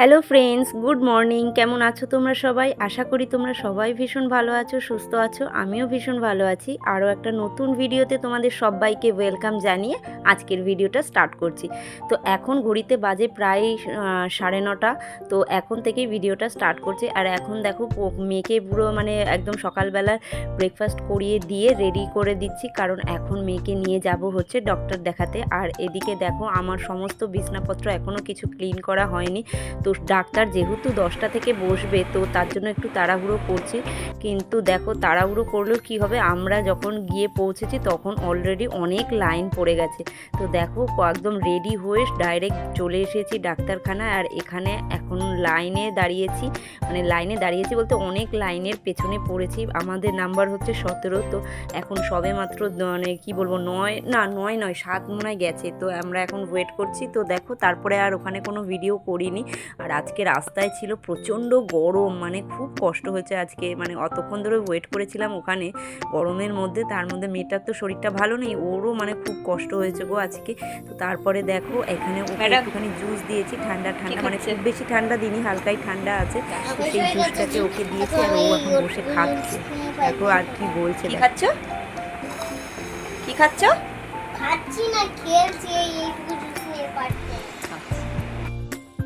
Hello friends good morning কেমন আছো তোমরা সবাই? আশা করি তোমরা সবাই ভীষণ ভালো আছো, সুস্থ আছো। আমিও ভীষণ ভালো আছি। আরও একটা নতুন ভিডিওতে তোমাদের সবাইকে ওয়েলকাম জানিয়ে আজকের ভিডিওটা স্টার্ট করছি। তো এখন ঘড়িতে বাজে প্রায় সাড়ে নটা। তো এখন থেকেই ভিডিওটা স্টার্ট করছি। আর এখন দেখো মেয়েকে পুরো মানে একদম সকালবেলা ব্রেকফাস্ট করিয়ে দিয়ে রেডি করে দিচ্ছি। কারণ এখন মেয়েকে নিয়ে যাব হচ্ছে ডক্টর দেখাতে। আর এদিকে দেখো, আমার সমস্ত বিছনাপত্র এখনও কিছু ক্লিন করা হয়নি। তো ডাক্তার যেহেতু দশটা থেকে বসবে, তো তার জন্য একটু তাড়াহুড়ো করছি। কিন্তু দেখো তাড়াহুড়ো করলেও কি হবে? আমরা যখন গিয়ে পৌঁছেছি তখন অলরেডি অনেক লাইন পড়ে গেছে। তো দেখো একদম রেডি হয়ে ডাইরেক্ট চলে এসেছি ডাক্তারখানায় আর এখানে এখন লাইনে দাঁড়িয়েছি। মানে লাইনে দাঁড়িয়েছি বলতে অনেক লাইনের পেছনে পড়েছি। আমাদের নাম্বার হচ্ছে সতেরো, তো এখন সবে মাত্র মানে কী বলব, নয়, না নয় নয়, সাত মনে গেছে। তো আমরা এখন ওয়েট করছি। তো দেখো তারপরে আর ওখানে কোনো ভিডিও করিনি। আর আজকে রাস্তায় ছিল প্রচণ্ড গরম মানে খুব কষ্ট হয়েছে আজকে। মানে অতক্ষণ ধরে ওয়েট করেছিলাম ওখানে গরমের মধ্যে তার মধ্যে মেয়েটার তো শরীরটা ভালো নেই ওরও মানে খুব কষ্ট হয়েছে গো আজকে। তো তারপরে দেখো এখানে। একটুখানি জুস দিয়েছি ঠান্ডা ঠান্ডা মানে খুব বেশি ঠান্ডা দিনই হালকাই ঠান্ডা আছে। তো সেই জুসটাকে ওকে দিয়েছি আর ও এখন বসে খাচ্ছে। দেখো আর কি বলছে। খাচ্ছ? কি খাচ্ছ? খাচ্ছি না খেলছি এই এইটুকু জুস নিয়ে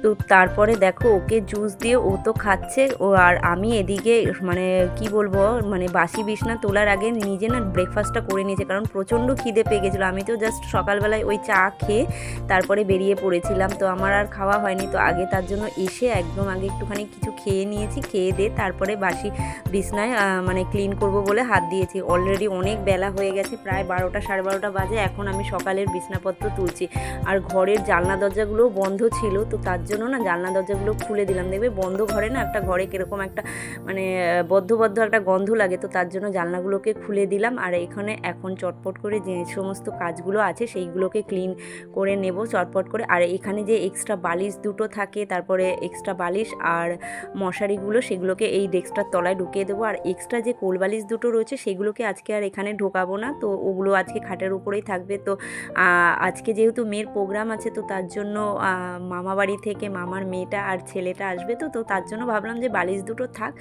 তো তারপরে দেখো ওকে জুস দিয়ে ও তো খাচ্ছে, ও আর আমি এদিকে মানে কি বলব মানে বাসি বিছনা তোলার আগে নিজে না ব্রেকফাস্টটা করে নিয়েছে, কারণ প্রচণ্ড খিদে পেয়ে গেছিল। আমি তো জাস্ট সকালবেলায় ওই চা খেয়ে তারপরে বেরিয়ে পড়েছিলাম, তো আমার আর খাওয়া হয়নি। তো আগে তার জন্য এসে একদম আগে একটুখানি কিছু খেয়ে নিয়েছি, খেয়ে দিয়ে তারপরে বাসি বিছনায় মানে ক্লিন করব বলে হাত দিয়েছি। অলরেডি অনেক বেলা হয়ে গেছে, প্রায় বারোটা সাড়ে বারোটা বাজে, এখন আমি সকালের বিছনাপত্র তুলছি। আর ঘরের জানলা দরজাগুলোও বন্ধ ছিল, তো তার জন্য না জানলা দরজাগুলো খুলে দিলাম। দেখবে বন্ধ ঘরে না একটা ঘরে কীরকম একটা মানে বদ্ধ বদ্ধ একটা গন্ধ লাগে। তো তার জন্য জানলাগুলোকে খুলে দিলাম। আর এখানে এখন চটপট করে যে সমস্ত কাজগুলো আছে সেইগুলোকে ক্লিন করে নেব চটপট করে। আর এখানে যে এক্সট্রা বালিশ দুটো থাকে তারপরে এক্সট্রা বালিশ আর মশারিগুলো সেগুলোকে এই ডেস্কটার তলায় ঢুকিয়ে দেবো। আর এক্সট্রা যে কোল বালিশ দুটো রয়েছে সেগুলোকে আজকে আর এখানে ঢোকাবো না। তো ওগুলো আজকে খাটের উপরেই থাকবে। তো আজকে যেহেতু মেয়ের প্রোগ্রাম আছে তো তার জন্য আহ, মামা বাড়ি থেকে মামার মেয়েটা আর ছেলেটা আসবে তো তো তার জন্য ভাবলাম যে বালিশ দুটো থাক।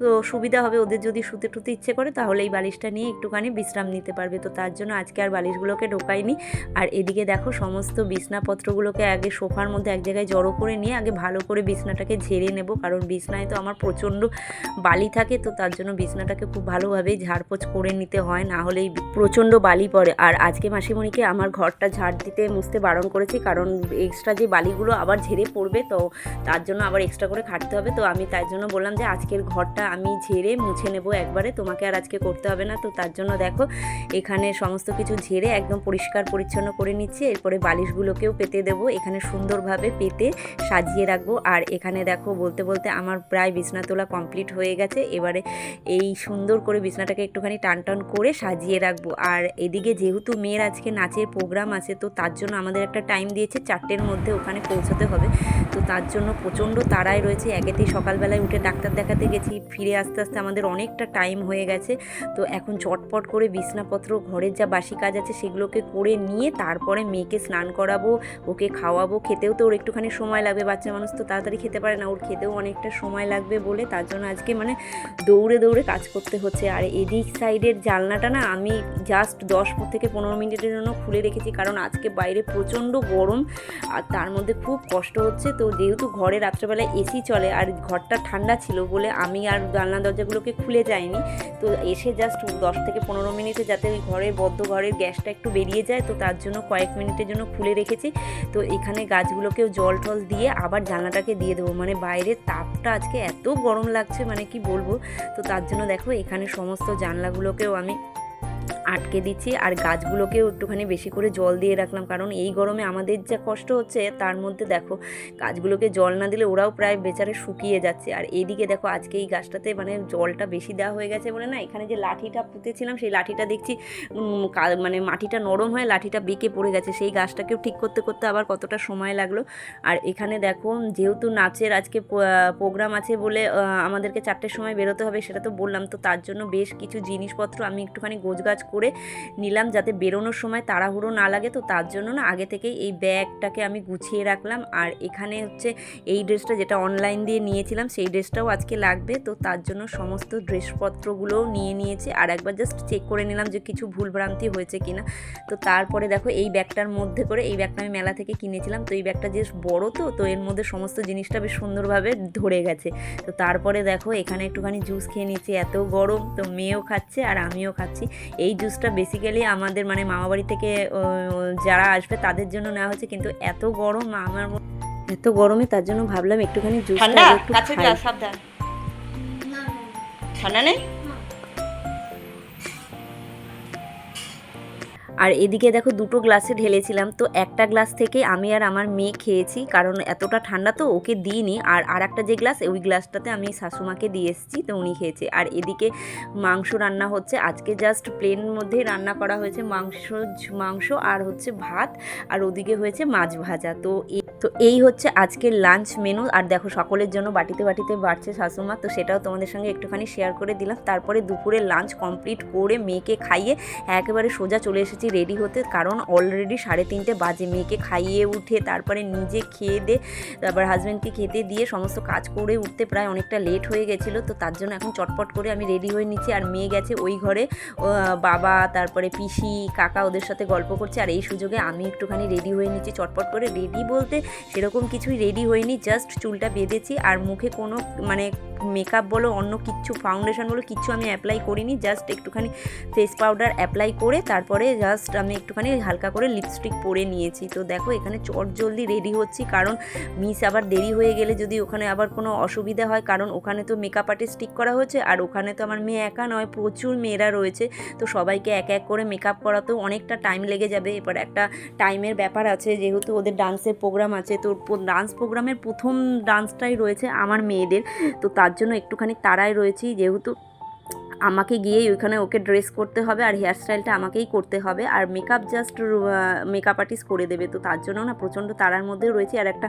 তো সুবিধা হবে ওদের যদি শুতে টুতে ইচ্ছে করে, তাহলে এই বালিশটা নিয়ে একটুখানি বিশ্রাম নিতে পারবে। তো তার জন্য আজকে আর বালিশগুলোকে ঢোকাইনি। আর এদিকে দেখো সমস্ত বিছনাপত্রগুলোকে আগে সোফার মধ্যে এক জায়গায় জড়ো করে নিয়ে আগে ভালো করে বিছনাটাকে ঝেড়ে নেব, কারণ বিছনায় তো আমার প্রচণ্ড বালি থাকে, তো তার জন্য বিছনাটাকে খুব ভালোভাবে ঝাড়পোছ করে নিতে হয়, না হলেই প্রচণ্ড বালি পড়ে। আর আজকে মাসিমণিকে আমার ঘরটা ঝাড় দিতে মুছতে বারণ করেছি, কারণ এক্সট্রা যে বালিগুলো আবার ঝেড়ে পড়বে তো তার জন্য আবার এক্সট্রা করে খাটতে হবে। তো আমি তাই জন্য বললাম যে, আজকের ঘরটা আমি ঝেড়ে মুছে নেব একবারে, তোমাকে আর আজকে করতে হবে না। তো তার জন্য দেখো, এখানে সমস্ত কিছু ঝেড়ে একদম পরিষ্কার পরিচ্ছন্ন করে নিচ্ছি। এরপরে বালিশগুলোকেও পেতে দেবো, এখানে সুন্দরভাবে পেতে সাজিয়ে রাখব। আর এখানে দেখো, বলতে বলতে আমার প্রায় বিছনা তোলা কমপ্লিট হয়ে গেছে। এবারে এই সুন্দর করে বিছনাটাকে একটুখানি টান টান করে সাজিয়ে রাখব। আর এদিকে যেহেতু মেয়ের আজকে নাচের প্রোগ্রাম আছে, তো তার জন্য আমাদের একটা টাইম দিয়েছে, চারটের মধ্যে ওখানে পৌঁছতে হবে। তো তার জন্য প্রচণ্ড তাড়াই রয়েছে। একেতেই সকালবেলায় উঠে ডাক্তার দেখাতে গেছি, ফিরে আস্তে আস্তে আমাদের অনেকটা টাইম হয়ে গেছে। তো এখন চটপট করে বিছনাপত্র, ঘরের যা বাসি কাজ আছে সেগুলোকে করে নিয়ে তারপরে মেয়েকে স্নান করাবো, ওকে খাওয়াবো। খেতেও তো ওর একটুখানি সময় লাগবে, বাচ্চা মানুষ তো তাড়াতাড়ি খেতে পারে না, ওর খেতেও অনেকটা সময় লাগবে বলে তার জন্য আজকে মানে দৌড়ে দৌড়ে কাজ করতে হচ্ছে। আর এদিক সাইডের জানলাটা না আমি জাস্ট দশ থেকে পনেরো মিনিটের জন্য খুলে রেখেছি, কারণ আজকে বাইরে প্রচণ্ড গরম আর তার মধ্যে খুব কষ্ট হচ্ছে। তো যেহেতু ঘরে রাত্রেবেলায় এসি চলে আর ঘরটা ঠান্ডা ছিল বলে আমি আর জানলা দরজাগুলোকে খুলে যাইনি, তো এসে জাস্ট দশ থেকে পনেরো মিনিটে যাতে ওই ঘরের বদ্ধ ঘরের গ্যাসটা একটু বেরিয়ে যায়, তো তার জন্য কয়েক মিনিটের জন্য খুলে রেখেছি। তো এখানে গাছগুলোকেও জল টল দিয়ে আবার জানলাটাকে দিয়ে দেবো। মানে বাইরের তাপটা আজকে এত গরম লাগছে মানে কি বলব? তো তার জন্য দেখো এখানে সমস্ত জানলাগুলোকেও আমি আটকে দিচ্ছি আর গাছগুলোকেও একটুখানি বেশি করে জল দিয়ে রাখলাম। কারণ এই গরমে আমাদের যা কষ্ট হচ্ছে, তার মধ্যে দেখো, গাছগুলোকে জল না দিলে ওরাও প্রায় বেচারে শুকিয়ে যাচ্ছে। আর এইদিকে দেখো, আজকে এই গাছটাতে মানে জলটা বেশি দেওয়া হয়ে গেছে বলে না, এখানে যে লাঠিটা পুঁতেছিলাম, সেই লাঠিটা দেখছি মানে মাটিটা নরম হয়ে লাঠিটা বেঁকে পড়ে গেছে। সেই গাছটাকেও ঠিক করতে করতে আবার কতটা সময় লাগল। আর এখানে দেখো, যেহেতু নাচের আজকে প্রোগ্রাম আছে বলে আমাদেরকে চারটের সময় বেরোতে হবে সেটা তো বললাম, তো তার জন্য বেশ কিছু জিনিসপত্র আমি একটুখানি গোছগাছ করে করে নিলাম যাতে বেরোনোর সময় তাড়াহুড়ো না লাগে। তো তার জন্য না আগে থেকেই এই ব্যাগটাকে আমি গুছিয়ে রাখলাম। আর এখানে হচ্ছে এই ড্রেসটা যেটা অনলাইন দিয়ে নিয়েছিলাম, সেই ড্রেসটাও আজকে লাগবে। তো তার জন্য সমস্ত ড্রেসপত্রগুলোও নিয়ে নিয়েছি। আর একবার জাস্ট চেক করে নিলাম যে কিছু ভুলভ্রান্তি হয়েছে কিনা। তো তারপরে দেখো এই ব্যাগটার মধ্যে করে, এই ব্যাগটা আমি মেলা থেকে কিনেছিলাম। তো এই ব্যাগটা বেশ বড় তো তো এর মধ্যে সমস্ত জিনিসটা বেশ সুন্দরভাবে ধরে গেছে। তো তারপরে দেখো এখানে একটুখানি জুস খেয়ে নিচ্ছি এত গরম, তো মেয়েও খাচ্ছে আর আমিও খাচ্ছি। এই জুসটা বেসিক্যালি আমাদের মানে মামাবাড়ি থেকে যারা আসবে তাদের জন্য নেওয়া হচ্ছে। কিন্তু এত গরম আমার এত গরমে তার জন্য ভাবলাম একটুখানি জুস ঠান্ডা? একটু কাছে যা সাবধান। না ঠান্ডা নেই? আর এদিকে দেখো দুটো গ্লাসে ঢেলেছিলাম, তো একটা গ্লাস থেকে আমি আর আমার মেয়ে খেয়েছি, কারণ এতটা ঠান্ডা তো ওকে দিইনি, আর আর একটা যে গ্লাস, ওই গ্লাসটাতে আমি শাশুমাকে দিয়ে এসেছি, তো উনি খেয়েছে। আর এদিকে মাংস রান্না হচ্ছে, আজকে জাস্ট প্লেন মধ্যেই রান্না করা হয়েছে মাংস মাংস আর হচ্ছে ভাত, আর ওদিকে হয়েছে মাছ ভাজা। তো তো এই হচ্ছে আজকের লাঞ্চ মেনু আর দেখো সকলের জন্য বাটিতে বাটিতে বাড়ছে শাশুমা, তো সেটাও তোমাদের সঙ্গে একটুখানি শেয়ার করে দিলাম। তারপরে দুপুরে লাঞ্চ কমপ্লিট করে মেয়েকে খাইয়ে একেবারে সোজা চলে এসেছি রেডি হতে, কারণ অলরেডি সাড়ে তিনটে বাজে মেয়েকে খাইয়ে উঠে, তারপরে নিজে খেয়ে দে, তারপর হাজব্যান্ডকে খেতে দিয়ে সমস্ত কাজ করে উঠতে প্রায় অনেকটা লেট হয়ে গেছিল, তো তার জন্য এখন চটপট করে আমি রেডি হয়ে নিচ্ছি। আর মেয়ে গেছে ওই ঘরে বাবা, তারপরে পিসি, কাকা ওদের সাথে গল্প করছে। আর এই সুযোগে আমি একটুখানি রেডি হয়ে নিচ্ছি চটপট করে। রেডি বলতে সেরকম কিছুই রেডি হয়নি জাস্ট চুলটা বেঁধেছি। আর মুখে কোনো মানে মেকআপ বলো, অন্য কিচ্ছু ফাউন্ডেশন বলো কিচ্ছু আমি অ্যাপ্লাই করিনি জাস্ট একটুখানি ফেস পাউডার অ্যাপ্লাই করে তারপরে জাস্ট আমি একটুখানি হালকা করে লিপস্টিক পরে নিয়েছি। তো দেখো, এখানে চট জলদি রেডি হচ্ছি, কারণ মিস আবার দেরি হয়ে গেলে যদি ওখানে আবার কোনো অসুবিধা হয়, কারণ ওখানে তো মেকআপ আর্টিস্ট ঠিক করা হয়েছে, আর ওখানে তো আমার মেয়ে একা নয়, প্রচুর মেয়েরা রয়েছে, তো সবাইকে এক এক করে মেকআপ করাতেও অনেকটা টাইম লেগে যাবে। এবার একটা টাইমের ব্যাপার আছে, যেহেতু ওদের ডান্সের প্রোগ্রাম আছে, তো ডান্স প্রোগ্রামের প্রথম ডান্সটাই রয়েছে আমার মেয়েদের, তো তার জন্য একটুখানি তাড়ায় রয়েছি যেহেতু আমাকে গিয়েই ওইখানে ওকে ড্রেস করতে হবে আর হেয়ার স্টাইলটা আমাকেই করতে হবে। আর মেকআপ জাস্ট মেকআপ আর্টিস্ট করে দেবে। তো তার জন্য না প্রচণ্ড তারার মধ্যেও রয়েছি আর একটা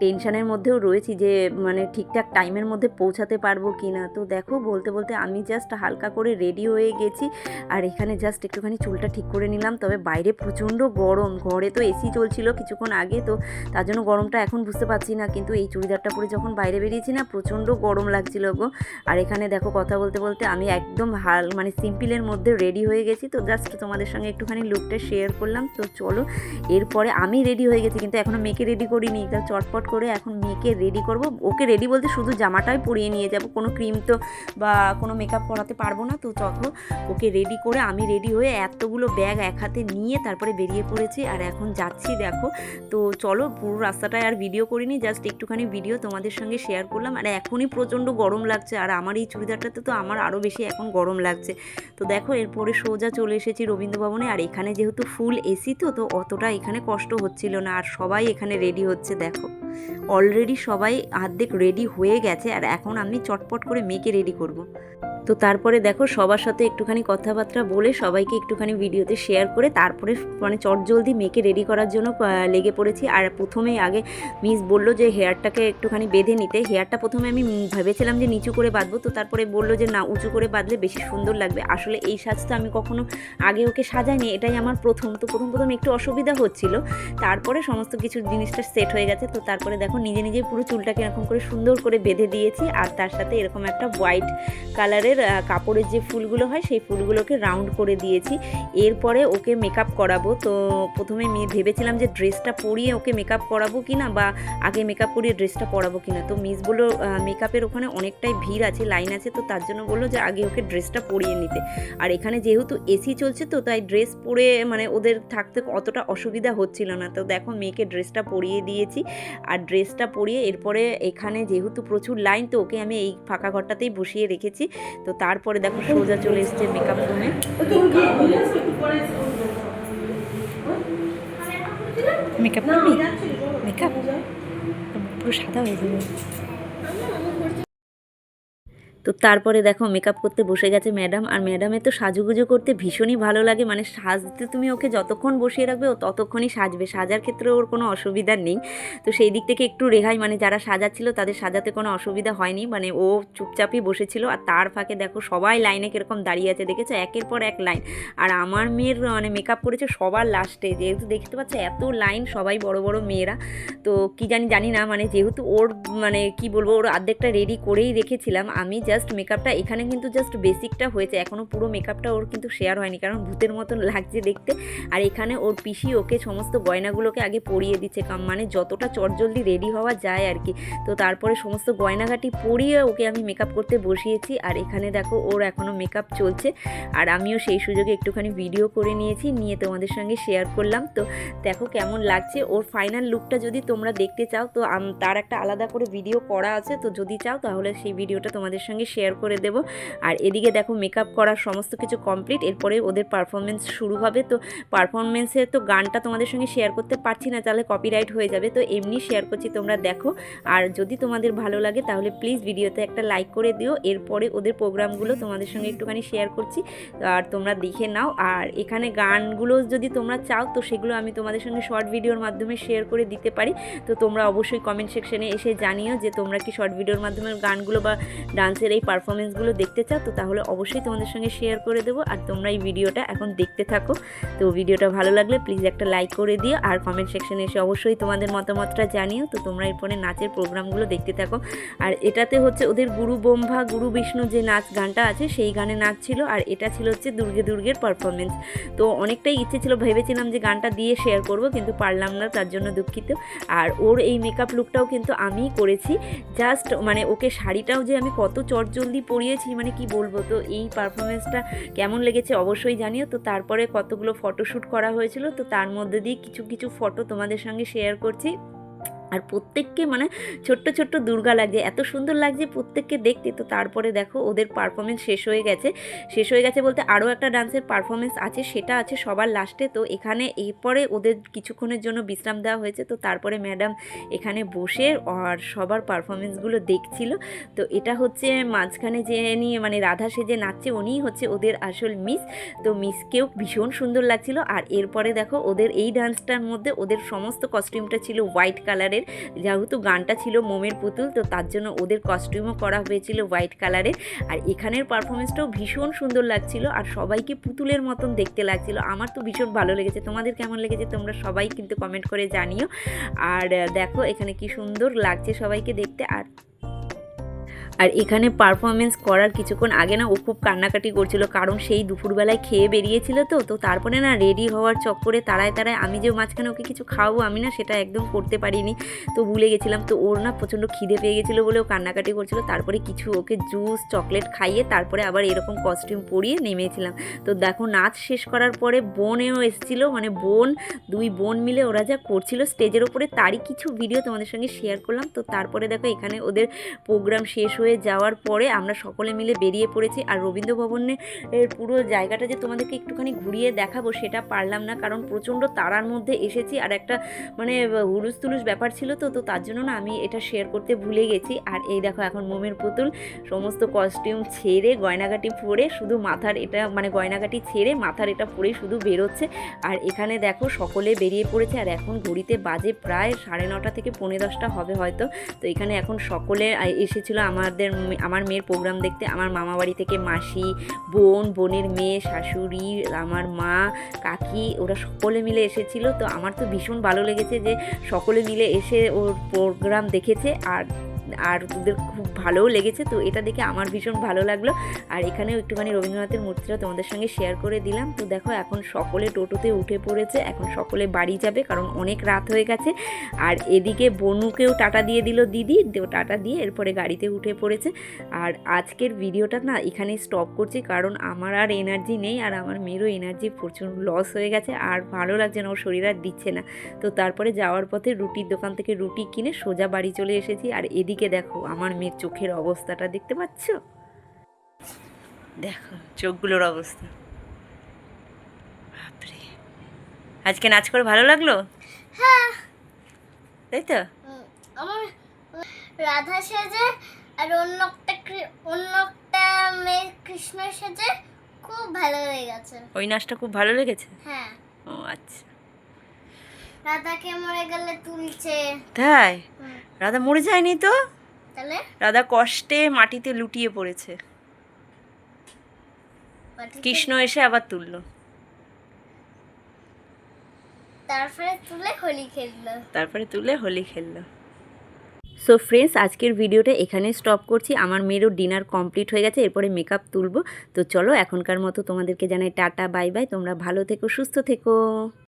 টেনশনের মধ্যেও রয়েছি যে মানে ঠিকঠাক টাইমের মধ্যে পৌঁছাতে পারব কি না তো দেখো, বলতে বলতে আমি জাস্ট হালকা করে রেডি হয়ে গেছি। আর এখানে জাস্ট একটুখানি চুলটা ঠিক করে নিলাম। তবে বাইরে প্রচণ্ড গরম। ঘরে তো এসি চলছিল কিছুক্ষণ আগে, তো তার জন্য গরমটা এখন বুঝতে পারছি না। কিন্তু এই চুড়িদারটা পরে যখন বাইরে বেরিয়েছি না, প্রচণ্ড গরম লাগছিল গো। আর এখানে দেখো কথা বলতে বলতে আমি একদম হাল মানে সিম্পলের মধ্যে রেডি হয়ে গেছি। তো জাস্ট তোমাদের সঙ্গে একটুখানি লুকটা শেয়ার করলাম। তো চলো, এরপরে আমি রেডি হয়ে গেছি, কিন্তু এখনও মেয়েকে রেডি করিনি। তা চটপট করে এখন মেয়েকে রেডি করব। ওকে রেডি বলতে শুধু জামাটাই পরিয়ে নিয়ে যাব। কোনো ক্রিম তো বা কোনো মেকআপ করাতে পারব না। তো চলো, ওকে রেডি করে আমি রেডি হয়ে এতগুলো ব্যাগ এক হাতে নিয়ে তারপরে বেরিয়ে পড়েছি। আর এখন যাচ্ছি, দেখো। তো চলো, পুরো রাস্তাটায় আর ভিডিও করিনি জাস্ট একটুখানি ভিডিও তোমাদের সঙ্গে শেয়ার করলাম। আর এখনই প্রচণ্ড গরম লাগছে। আর আমার এই চুড়িদারটাতে তো আমার আরও বেশি এখন গরম লাগছে। তো দেখো, এরপরে সোজা চলে এসেছি রবীন্দ্রভবনে। আর এখানে যেহেতু ফুল এসি তো তো অতটা এখানে কষ্ট হচ্ছিল না। আর সবাই এখানে রেডি হচ্ছে, দেখো। অলরেডি সবাই অর্ধেক রেডি হয়ে গেছে। আর এখন আমি চটপট করে মেয়েকে রেডি করব। তো তারপরে দেখো সবার সাথে একটুখানি কথাবার্তা বলে সবাইকে একটুখানি ভিডিওতে শেয়ার করে তারপরে মানে চটজলদি মেয়েকে রেডি করার জন্য লেগে পড়েছি। আর প্রথমেই আগে মিস বলল যে হেয়ারটাকে একটুখানি বেঁধে নিতে। হেয়ারটা প্রথমে আমি ভেবেছিলাম যে নিচু করে বাঁধবো, তো তারপরে বলল যে না, উঁচু করে বাঁধলে বেশি সুন্দর লাগবে। আসলে এই সাজটা আমি কখনো আগে ওকে সাজাইনি, এটাই আমার প্রথম। তো প্রথম প্রথম একটু অসুবিধা হচ্ছিল। তারপরে সমস্ত কিছু জিনিসটা সেট হয়ে গেছে। তো তারপরে দেখো নিজে নিজে পুরো চুলটাকে এরকম করে সুন্দর করে বেঁধে দিয়েছি। আর তার সাথে এরকম একটা হোয়াইট কালারের আহ, কাপড়ের যে ফুলগুলো হয় সেই ফুলগুলোকে রাউন্ড করে দিয়েছি। এরপরে ওকে মেকআপ করাবো। তো প্রথমে ভেবেছিলাম যে ড্রেসটা পরিয়ে ওকে মেকআপ করাবো কি না বা আগে মেকআপ করিয়ে ড্রেসটা পরাবো কি না তো মিস বলল মেকআপের ওখানে অনেকটাই ভিড় আছে লাইন আছে তো তার জন্য বলল যে আগে ওকে ড্রেসটা পরিয়ে নিতে। আর এখানে যেহেতু এসি চলছে তো তাই ড্রেস পরে মানে ওদের থাকতে অতটা অসুবিধা হচ্ছিল না। তো দেখো মেয়েকে ড্রেসটা পরিয়ে দিয়েছি। আর ড্রেসটা পরিয়ে এরপরে এখানে যেহেতু প্রচুর লাইন তো ওকে আমি এই ফাঁকা ঘরটাতেই বসিয়ে রেখেছি। তো তারপরে দেখো সোজা চলে এসছে মেকআপ রুমে মেকআপ মেকআপ পুরো সাদা হয়ে যাবে তো তারপরে দেখো মেকআপ করতে বসে গেছে ম্যাডাম আর ম্যাডামের তো সাজুগুজু করতে ভীষণই ভালো লাগে মানে সাজতে তুমি ওকে যতক্ষণ বসিয়ে রাখবে ও ততক্ষণই সাজবে, সাজার ক্ষেত্রে ওর কোনো অসুবিধা নেই। তো সেই দিক থেকে একটু রেহাই মানে যারা সাজাচ্ছিল তাদের সাজাতে কোনো অসুবিধা হয়নি মানে ও চুপচাপই বসেছিল, আর তার ফাঁকে দেখো সবাই লাইনে কীরকম দাঁড়িয়ে আছে, দেখেছ? একের পর এক লাইন। আর আমার মেয়ের মানে মেকআপ করেছে সবার লাস্টে যেহেতু দেখতে পাচ্ছ এত লাইন সবাই বড় বড় মেয়েরা, তো কি জানি জানি না মানে যেহেতু ওর মানে কি বলব, ওর অর্ধেকটা রেডি করেই রেখেছিলাম, আমি জাস্ট মেকআপটা এখানে কিন্তু জাস্ট বেসিকটা হয়েছে। এখনও পুরো মেকআপটা ওর কিন্তু শেয়ার হয়নি, কারণ ভূতের মতন লাগছে দেখতে। আর এখানে ওর পিসি ওকে সমস্ত গয়নাগুলোকে আগে পরিয়ে দিচ্ছে। কাম মানে যতটা চটজলদি রেডি হওয়া যায় আর কি। তো তারপরে সমস্ত গয়নাঘাটি পরিয়ে ওকে আমি মেকআপ করতে বসিয়েছি। আর এখানে দেখো ওর এখনও মেকআপ চলছে। আর আমিও সেই সুযোগে একটুখানি ভিডিও করে নিয়েছি, নিয়ে তোমাদের সঙ্গে শেয়ার করলাম। তো দেখো কেমন লাগছে। ওর ফাইনাল লুকটা যদি তোমরা দেখতে চাও, তো তার একটা আলাদা করে ভিডিও করা আছে। তো যদি চাও, তাহলে সেই ভিডিওটা তোমাদের সঙ্গে শেয়ার করে দেব। আর এদিকে দেখো মেকআপ করার সমস্ত কিছু কমপ্লিট এরপরে ওদের পারফরমেন্স শুরু হবে। তো পারফরমেন্সে তো গানটা তোমাদের সঙ্গে শেয়ার করতে পারছি না, তাহলে কপিরাইট হয়ে যাবে। তো এমনি শেয়ার করছি, তোমরা দেখো। আর যদি তোমাদের ভালো লাগে, তাহলে প্লিজ ভিডিওতে একটা লাইক করে দিও। এরপরে ওদের প্রোগ্রামগুলো তোমাদের সঙ্গে একটুখানি শেয়ার করছি। আর তোমরা দেখে নাও। আর এখানে গানগুলো যদি তোমরা চাও, তো সেগুলো আমি তোমাদের সঙ্গে শর্ট ভিডিওর মাধ্যমে শেয়ার করে দিতে পারি। তো তোমরা অবশ্যই কমেন্ট সেকশনে এসে জানিও যে তোমরা কি শর্ট ভিডিওর মাধ্যমে গানগুলো বা ডান্সের এই পারফরমেন্সগুলো দেখতে চাও, তো তাহলে অবশ্যই তোমাদের সঙ্গে শেয়ার করে দেবো। আর তোমরা এই ভিডিওটা এখন দেখতে থাকো। তো ভিডিওটা ভালো লাগলে প্লিজ একটা লাইক করে দিও। আর কমেন্ট সেকশনে এসে অবশ্যই তোমাদের মতামতটা জানিও। তো তোমরা এরপরে নাচের প্রোগ্রামগুলো দেখতে থাকো। আর এটাতে হচ্ছে ওদের গুরু ব্রহ্মা, গুরু বিষ্ণু যে নাচ গানটা আছে, সেই গানে নাচ ছিল। আর এটা ছিল হচ্ছে দুর্গে দুর্গের পারফরমেন্স তো অনেকটাই ইচ্ছে ছিল, ভেবেছিলাম যে গানটা দিয়ে শেয়ার করব, কিন্তু পারলাম না, তার জন্য দুঃখিত। আর ওর এই মেকআপ লুকটাও কিন্তু আমিই করেছি। জাস্ট মানে ওকে শাড়িটাও যে আমি কত চটজলদি পরিয়েছি মানে কি বলব? তো এই পারফরমেন্সটা কেমন লেগেছে অবশ্যই জানিও। তো তারপরে কতগুলো ফটোশ্যুট করা হয়েছিল, তো তার মধ্যে দিয়ে কিছু কিছু ফটো তোমাদের সঙ্গে শেয়ার করছি। আর প্রত্যেককে মানে ছোট্ট ছোট্ট দুর্গা লাগছে এত সুন্দর লাগছে প্রত্যেককে দেখতে। তো তারপরে দেখো ওদের পারফরমেন্স শেষ হয়ে গেছে। শেষ হয়ে গেছে বলতে আরও একটা ডান্সের পারফরমেন্স আছে, সেটা আছে সবার লাস্টে তো এখানে এরপরে ওদের কিছুক্ষণের জন্য বিশ্রাম দেওয়া হয়েছে। তো তারপরে ম্যাডাম এখানে বসে আর সবার পারফরমেন্সগুলো দেখছিল। তো এটা হচ্ছে মাঝখানে যে নিয়ে মানে রাধা সেজে নাচছে, উনিই হচ্ছে ওদের আসল মিস তো মিসকেও ভীষণ সুন্দর লাগছিল। আর এরপরে দেখো ওদের এই ডান্সটার মধ্যে ওদের সমস্ত কস্টিউমটা ছিল হোয়াইট কালারের যেহেতু গানটা ছিল মোমের পুতুল, তো তার জন্য ওদের কস্টিউমও করা হয়েছিল হোয়াইট কালারের। আর এখানের পারফরমেন্সটাও ভীষণ সুন্দর লাগছিল আর সবাইকে পুতুলের মতন দেখতে লাগছিল। আমার তো ভীষণ ভালো লেগেছে। তোমাদের কেমন লেগেছে তোমরা সবাই কিন্তু কমেন্ট করে জানিও। আর দেখো এখানে কি সুন্দর লাগছে সবাইকে দেখতে। আর আর এখানে পারফরমেন্স করার কিছুক্ষণ আগে না ও খুব কান্নাকাটি করছিল, কারণ সেই দুপুরবেলায় খেয়ে বেরিয়েছিল তো তো তারপরে না রেডি হওয়ার চক্করে তারায় তারায় আমি যে মাঝখানে ওকে কিছু খাওয়াবো আমি না সেটা একদম করতে পারিনি। তো ভুলে গেছিলাম, তো ওর না প্রচণ্ড খিদে পেয়ে গেছিল বলে ও কান্নাকাটি করছিল। তারপরে কিছু ওকে জুস চকলেট খাইয়ে তারপরে আবার এরকম কস্টিউম পরিয়ে নেমেছিলাম। তো দেখো নাচ শেষ করার পরে বোনেও এসেছিল মানে বোন, দুই বোন মিলে ওরা যা করছিল স্টেজের ওপরে তারই কিছু ভিডিও তোমাদের সঙ্গে শেয়ার করলাম। তো তারপরে দেখো এখানে ওদের প্রোগ্রাম শেষ হয়ে যাওয়ার পরে আমরা সকলে মিলে বেরিয়ে পড়েছি। আর রবীন্দ্র ভবনে এর পুরো জায়গাটা যে তোমাদেরকে একটুখানি ঘুরিয়ে দেখাবো সেটা পারলাম না, কারণ প্রচণ্ড তারার মধ্যে এসেছি আর একটা মানে হুলুস তুলুস ব্যাপার ছিল তো তো তার জন্য না আমি এটা শেয়ার করতে ভুলে গেছি। আর এই দেখো এখন মোমের পুতুল, সমস্ত কস্টিউম ছেড়ে, গয়নাগাটি পরে শুধু মাথার এটা মানে গয়নাগাটি ছেড়ে মাথার এটা পরেই শুধু বেরোচ্ছে। আর এখানে দেখো সকলে বেরিয়ে পড়েছে আর এখন ঘড়িতে বাজে প্রায় সাড়ে নটা থেকে পৌনে দশটা হবে হয়তো। তো এখানে এখন সকলে এসেছিল আমাদের মে- আমার মেয়ের প্রোগ্রাম দেখতে আমার মামা বাড়ি থেকে মাসি, বোন, বোনের মেয়ে, শাশুড়ি, আমার মা, কাকি, ওরা সকলে মিলে এসেছিল। তো আমার তো ভীষণ ভালো লেগেছে যে সকলে মিলে এসে ওর প্রোগ্রাম দেখেছে। আর আর ওদের খুব ভালোও লেগেছে, তো এটা দেখে আমার ভীষণ ভালো লাগল। আর এখানেও একটুখানি রবীন্দ্রনাথের মূর্তিটা তোমাদের সঙ্গে শেয়ার করে দিলাম। তো দেখো, এখন সকলে টোটোতে উঠে পড়েছে, এখন সকলে বাড়ি যাবে, কারণ অনেক রাত হয়ে গেছে। আর এদিকে বনুকেও টাটা দিয়ে দিল দিদি টাটা দিয়ে এরপরে গাড়িতে উঠে পড়েছে। আর আজকের ভিডিওটা না এখানেই স্টপ করছি, কারণ আমার আর এনার্জি নেই, আর আমার মেয়েরও এনার্জি প্রচুর লস হয়ে গেছে, আর ভালো লাগছে না, ওর শরীর আর দিচ্ছে না। তো তারপরে যাওয়ার পথে রুটির দোকান থেকে রুটি কিনে সোজা বাড়ি চলে এসেছি, আর এদিকে দেখো আমার মেয়ের চোখের অবস্থাটা দেখতে পাচ্ছ? দেখো চোখগুলোর অবস্থা। বাপরে। আজকে নাচ করে ভালো লাগল? হ্যাঁ। তাই তো? আমার রাধা সেজে আর অন্য একটা অন্য একটা মেয়ে কৃষ্ণ সেজে খুব ভালো লেগেছে। ওই নাচটা খুব ভালো লেগেছে? হ্যাঁ। ও আচ্ছা। রাধাকে মরে গেলে তুলছে। তাই? রাধা মরে যায়নি তো? তাহলে? রাধা কষ্টে মাটিতে লুটিয়ে পড়েছে। কৃষ্ণ এসে আবার তুললো। তারপরে তুলে হোলি খেললো। তারপরে তুলে হোলি খেললো। সো ফ্রেন্ডস আজকের ভিডিওটা এখানে স্টপ করছি। আমার মেয়েরও ডিনার কমপ্লিট হয়ে গেছে এরপরে মেকআপ তুলবো। তো চলো এখনকার মতো তোমাদেরকে জানাই টাটা বাই বাই তোমরা ভালো থেকো সুস্থ থেকো।